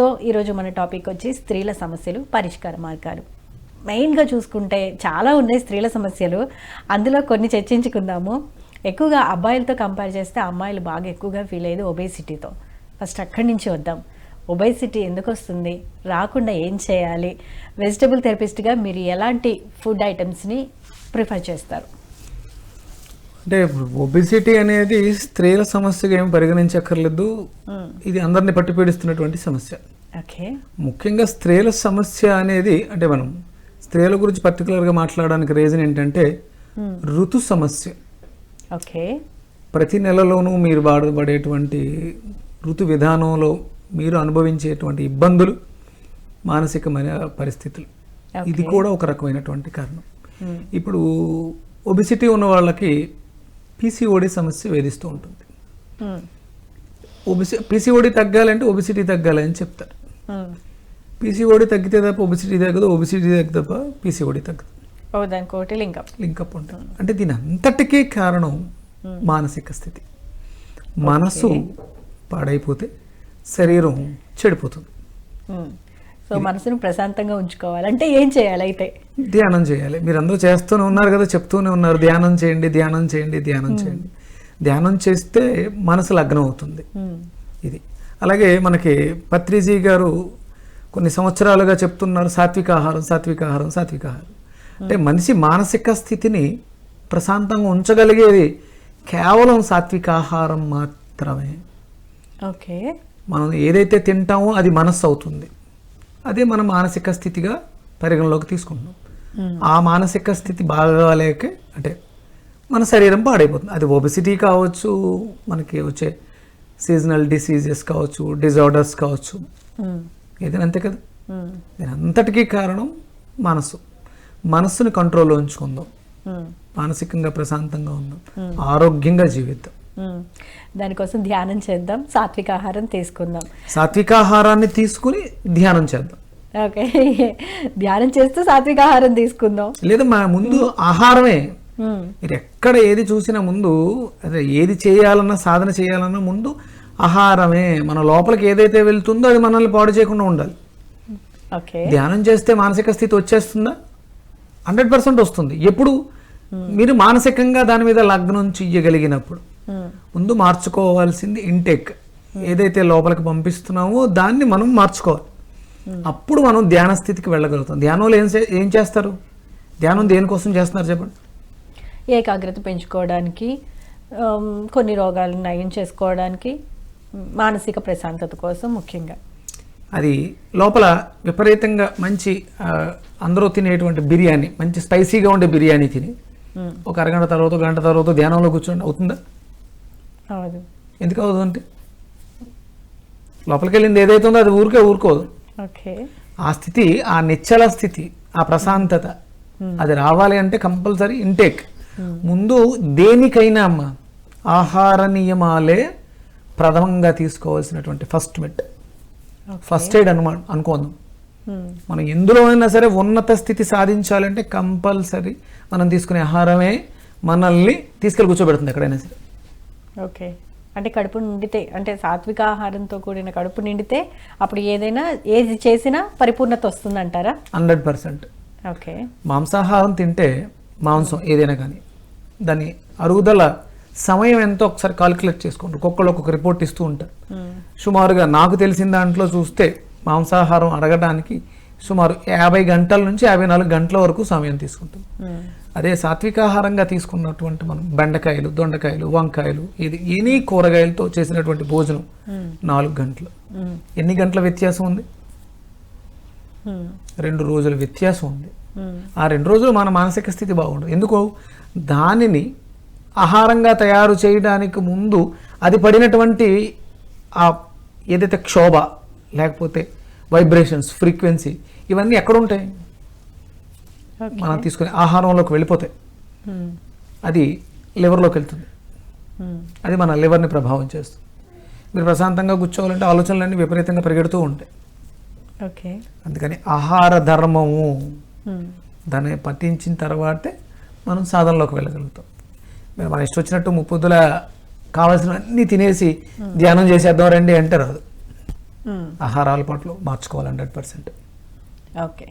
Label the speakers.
Speaker 1: So ఈరోజు మన topic వచ్చి స్త్రీల సమస్యలు పరిష్కార మార్గాలు. మెయిన్గా చూసుకుంటే చాలా ఉన్నాయి స్త్రీల సమస్యలు. అందులో కొన్ని చర్చించుకుందాము. ఎక్కువగా అబ్బాయిలతో కంపేర్ చేస్తే అమ్మాయిలు బాగా ఎక్కువగా ఫీల్ అయ్యేది ఒబేసిటీతో. ఫస్ట్ అక్కడి నుంచి వద్దాం. ఒబేసిటీ ఎందుకు వస్తుంది? రాకుండా ఏం చేయాలి? వెజిటబుల్ థెరపిస్ట్గా మీరు ఎలాంటి ఫుడ్ ఐటమ్స్ని ప్రిఫర్ చేస్తారు?
Speaker 2: అంటే ఒబిసిటీ అనేది స్త్రీల సమస్యగా ఏమి పరిగణించక్కర్లేదు. ఇది అందరిని పట్టి పీడిస్తున్నటువంటి సమస్య. ముఖ్యంగా స్త్రీల సమస్య అనేది అంటే మనం స్త్రీల గురించి పర్టికులర్గా మాట్లాడడానికి రీజన్ ఏంటంటే ఋతు సమస్య.
Speaker 1: ఓకే.
Speaker 2: ప్రతి నెలలోనూ మీరు వాడబడేటువంటి ఋతు విధానంలో మీరు అనుభవించేటువంటి ఇబ్బందులు మానసికమైన పరిస్థితులు. ఇది కూడా ఒక రకమైనటువంటి కారణం. ఇప్పుడు ఒబిసిటీ ఉన్న వాళ్ళకి పీసీఓడి సమస్య వేధిస్తూ ఉంటుంది. ఒబిసి పీసీఓడి తగ్గాలంటే ఒబిసిటీ తగ్గాలి అని చెప్తారు పీసీఓడి తగ్గితే తప్ప ఒబిసిటీ తగ్గదు ఒబిసిటీ తగ్గితే తప్ప పీసీఓడి తగ్గదు.
Speaker 1: ఒకటి లింకప్
Speaker 2: లింకప్ ఉంటుంది. అంటే దీని అంతటికీ కారణం మానసిక స్థితి. మనసు పాడైపోతే శరీరం చెడిపోతుంది.
Speaker 1: సో మనసును ప్రశాంతంగా ఉంచుకోవాలి. అంటే ఏం చేయాలి అయితే?
Speaker 2: ధ్యానం చేయాలి. మీరు అందరూ చేస్తూనే ఉన్నారు కదా చెప్తూనే ఉన్నారు. ధ్యానం చేయండి ధ్యానం చేయండి ధ్యానం చేయండి. ధ్యానం చేస్తే మనసు లగ్నం అవుతుంది. ఇది. అలాగే మనకి పత్రిజీ గారు కొన్ని సంవత్సరాలుగా చెప్తున్నారు సాత్విక ఆహారం సాత్విక ఆహారం సాత్విక ఆహారం. అంటే మనిషి మానసిక స్థితిని ప్రశాంతంగా ఉంచగలిగేది కేవలం సాత్విక ఆహారం మాత్రమే.
Speaker 1: ఓకే.
Speaker 2: మనం ఏదైతే తింటామో అది మనస్సు అవుతుంది. అదే మన మానసిక స్థితిగా పరిగణలోకి తీసుకుంటున్నాం. ఆ మానసిక స్థితి బాగాలేక అంటే మన శరీరం పాడైపోతుంది. అది ఒబిసిటీ కావచ్చు మనకి వచ్చే సీజనల్ డిసీజెస్ కావచ్చు డిజార్డర్స్ కావచ్చు. ఏదైనా అంతే కదా? దీని అంతటికీ కారణం మనసు. మనస్సుని కంట్రోల్లో ఉంచుకుందాం. మానసికంగా ప్రశాంతంగా ఉందాం. ఆరోగ్యంగా జీవిద్దాం.
Speaker 1: దానికోసం ధ్యానం చేద్దాం. సాత్విక ఆహారం తీసుకుందాం.
Speaker 2: సాత్వికాహారాన్ని తీసుకుని ధ్యానం చేద్దాం.
Speaker 1: ఓకే. ధ్యానం చేస్తూ సాత్విక ఆహారం తీసుకుందాం.
Speaker 2: లేదా మన ముందు ఆహారమే. మీరు ఎక్కడ ఏది చూసినా ముందు అదే ఏది చేయాలన్నా సాధన చేయాలన్నా ముందు ఆహారమే. మన లోపలికి ఏదైతే వెళ్తుందో అది మనల్ని పాడు చేయకుండా ఉండాలి.
Speaker 1: ఓకే.
Speaker 2: ధ్యానం చేస్తే మానసిక స్థితి వచ్చేస్తుందా? హండ్రెడ్ పర్సెంట్ వస్తుంది. ఎప్పుడు? మీరు మానసికంగా దాని మీద లగ్నం చెయ్యగలిగినప్పుడు. ముందు మార్చుకోవాల్సింది ఇంటేక్ ఏదైతే లోపలికి పంపిస్తున్నామో దాన్ని మనం మార్చుకోవాలి. అప్పుడు మనం ధ్యాన స్థితికి వెళ్ళగలుగుతాం. ధ్యానంలో ఏం ఏం చేస్తారు? ధ్యానం దేనికోసం చేస్తున్నారు చెప్పండి.
Speaker 1: ఏకాగ్రత పెంచుకోవడానికి కొన్ని రోగాలను నయం చేసుకోవడానికి మానసిక ప్రశాంతత కోసం ముఖ్యంగా.
Speaker 2: అది లోపల విపరీతంగా మంచి అందరూ తినేటువంటి బిర్యానీ మంచి స్పైసీగా ఉండే బిర్యానీ తిని. ఒక అరగంట తర్వాత గంట తర్వాత ధ్యానంలో కూర్చోండి. అవుతుందా?
Speaker 1: అవును.
Speaker 2: ఎందుకు అవుతుంది అంటే? లోపలికి వెళ్ళింది ఏదైతే ఉందో అది ఊరికే ఊరుకోదు.
Speaker 1: ఓకే.
Speaker 2: ఆ స్థితి ఆ నిశ్చల స్థితి ఆ ప్రశాంతత అది రావాలి అంటే కంపల్సరీ ఇంటేక్ ముందు దేనికైనా అమ్మ ఆహార నియమాలే ప్రథమంగా తీసుకోవాల్సినటువంటి ఫస్ట్ మెట్ ఫస్ట్ ఎయిడ్ అనమాట అనుకోందాం. మనం ఎందులో అయినా సరే ఉన్నత స్థితి సాధించాలంటే కంపల్సరీ మనం తీసుకునే ఆహారమే మనల్ని తీసుకెళ్ళి కూర్చోబెడుతుంది ఎక్కడైనా సరే.
Speaker 1: ఓకే. అంటే కడుపు నిండితే అంటే సాత్విక ఆహారంతో కూడిన కడుపు నిండితే అప్పుడు ఏదైనా ఏది చేసినా పరిపూర్ణత వస్తుందంటారా?
Speaker 2: Hundred percent.
Speaker 1: ఓకే.
Speaker 2: మాంసాహారం తింటే మాంసం ఏదైనా కానీ దాని అరుగుదల సమయం ఎంతో ఒకసారి కాలిక్యులేట్ చేసుకోండి ఒక్కొక్కళ్ళు ఒక్కొక్క రిపోర్ట్ ఇస్తూ ఉంటారు. సుమారుగా నాకు తెలిసిన దాంట్లో చూస్తే మాంసాహారం అరగడానికి సుమారు యాభై గంటల నుంచి యాభై నాలుగు గంటల వరకు సమయం తీసుకుంటుంది
Speaker 1: మ్మ్.
Speaker 2: అదే సాత్వికాహారంగా తీసుకున్నటువంటి మనం బెండకాయలు దొండకాయలు వంకాయలు ఇది ఎనీ కూరగాయలతో చేసినటువంటి భోజనం నాలుగు గంటలు
Speaker 1: మ్మ్.
Speaker 2: ఎన్ని గంటల వ్యత్యాసం ఉంది. రెండు రోజుల వ్యత్యాసం ఉంది. ఆ రెండు రోజులు మన మానసిక స్థితి బాగుండదు ఎందుకు దానిని ఆహారంగా తయారు చేయడానికి ముందు అది పడినటువంటి ఆ ఏదైతే క్షోభ లేకపోతే వైబ్రేషన్స్ ఫ్రీక్వెన్సీ ఇవన్నీ ఎక్కడ ఉంటాయి మనం తీసుకునే ఆహారంలోకి వెళ్ళిపోతాయి.
Speaker 1: మ్మ్.
Speaker 2: అది లివర్లోకి వెళ్తుంది.
Speaker 1: మ్మ్.
Speaker 2: అది మన లివర్ని ప్రభావం చేస్తుంది. మీరు ప్రశాంతంగా కూర్చోవాలంటే ఆలోచనలన్నీ విపరీతంగా పరిగెడుతూ ఉంటాయి.
Speaker 1: ఓకే
Speaker 2: అందుకని ఆహార ధర్మము
Speaker 1: మ్మ్.
Speaker 2: దాన్ని పట్టించిన తర్వాతే మనం సాధనలోకి వెళ్ళగలుగుతాం. మీరు మన ఇష్టం వచ్చినట్టు ముప్పొద్దుల కావాల్సినవన్నీ తినేసి ధ్యానం చేసేద్దాం రండి అంటే రాదు. ఆహార అలవాట్లు మార్చుకోవాలి హండ్రెడ్ పర్సెంట్.
Speaker 1: ఓకే